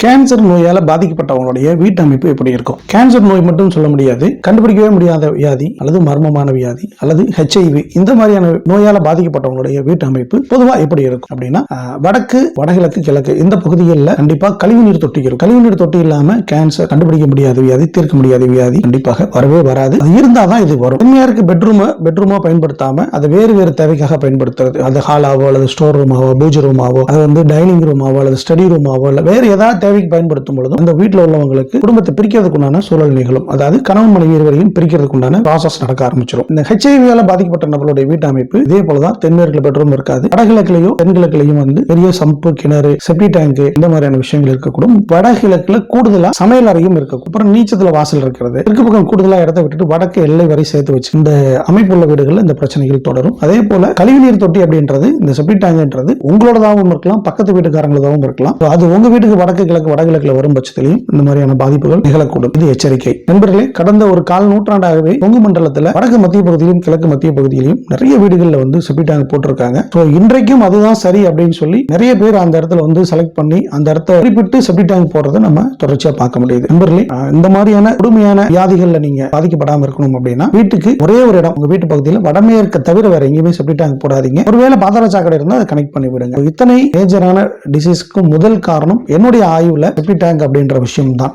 Cancer நோயால பாதிக்கப்பட்டவங்களுடைய வீட்டமைப்பு எப்படி இருக்கும்? Cancer நோய் மட்டும் சொல்ல முடியாது. கண்டுபிடிக்கவே முடியாத வியாதி அல்லது மர்மமான வியாதி அல்லது ஹெச்ஐவி இந்த மாதிரியான நோயால பாதிக்கப்பட்டவங்களுடைய வீட்டமைப்பு பொதுவா எப்படி இருக்கும் அப்படின்னா வடக்கு வடகிழக்கு கிழக்கு இந்த பகுதிகளில் கண்டிப்பா கழிவுநீர் தொட்டி இருக்கும். கழிவுநீர் தொட்டி இல்லாம கேன்சர் கண்டுபிடிக்க முடியாத வியாதி தீர்க்க முடியாத வியாதி கண்டிப்பாக வரவே வராது. அது இருந்தாதான் இது வரும். உண்மையாருக்கு பெட்ரூமை பெட்ரூமா பயன்படுத்தாம அதை வேறு வேறு தேவைக்காக பயன்படுத்துறது. அது ஹாலாவோ அல்லது ஸ்டோர் ரூமாவோ பூஜ் ரூமாவோ அது வந்து டைனிங் ரூமாவோ அல்லது ஸ்டடி ரூமாவோ இல்ல வேறு ஏதாவது தேவைக்கு பயன்படுத்தும் பொழுதும் அந்த வீட்டில் உள்ளவங்களுக்கு குடும்பத்தை பிரிக்கிறதுக்குண்டான சூழல் நிகழும். அதாவது கணவன் மனைவி இருவரையும் பிரிக்கிறதுக்குண்டான ப்ராசஸ் நடக்க ஆரம்பிச்சிடும் இந்த ஹெச்ஐவியால பாதிக்கப்பட்ட நபருடைய வீட்டு அமைப்பு இதே போலதான் தென்மேற்குல பெட்ரூம் இருக்காது. வடகிழக்குலையும் தென்கிழக்குலையும் வந்து பெரிய சம்பு கிணறு செப்டி டேங்க் இந்த மாதிரியான விஷயங்கள் இருக்கக்கூடும். வடகிழக்குல கூடுதலா சமையல் அறையும் இருக்கும் அப்புறம் நீச்சத்துல வாசல் இருக்கிறது. தெற்கு பக்கம் கூடுதலா இடத்தை விட்டுட்டு வடக்கு எல்லை வரை சேர்த்து வச்சு இந்த அமைப்புள்ள வீடுகள்ல இந்த பிரச்சனைகள் தொடரும். அதே போல கழிவுநீர் தொட்டி அப்படின்றது இந்த செப்டி டேங்க்ன்றது உங்களோடதாகவும் இருக்கலாம் பக்கத்து வீட்டுக்காரங்களதாகவும் இருக்கலாம். அது உங்க வீட்டுக்கு வடக்கு தென்கிழக்கு வடகிழக்குல வரும் பட்சத்திலையும் இந்த மாதிரியான பாதிப்புகள் நிகழக்கூடும். இது எச்சரிக்கை. நண்பர்களே கடந்த ஒரு கால் நூற்றாண்டாகவே கொங்கு மண்டலத்துல வடக்கு மத்திய பகுதியிலும் கிழக்கு மத்திய பகுதியிலும் நிறைய வீடுகள்ல வந்து செப்டி போட்டிருக்காங்க. ஸோ இன்றைக்கும் அதுதான் சரி அப்படின்னு சொல்லி நிறைய பேர் அந்த இடத்துல வந்து செலக்ட் பண்ணி அந்த இடத்த குறிப்பிட்டு செப்டி போடுறதை நம்ம தொடர்ச்சியா பார்க்க முடியுது. நண்பர்களே இந்த மாதிரியான கொடுமையான வியாதிகள்ல நீங்க பாதிக்கப்படாம இருக்கணும் அப்படின்னா வீட்டுக்கு ஒரே ஒரு இடம் உங்க வீட்டு பகுதியில் வடமேற்க தவிர வேற எங்கேயுமே செப்டி போடாதீங்க. ஒருவேளை பாதாள சாக்கடை இருந்தால் அதை கனெக்ட் பண்ணி விடுங்க இத்தனை மேஜரான டிசீஸ்க்கு முதல் காரணம் என்னுடைய ஆய்வில் செப்டி டேங்க் அப்படின்ற விஷயம் தான்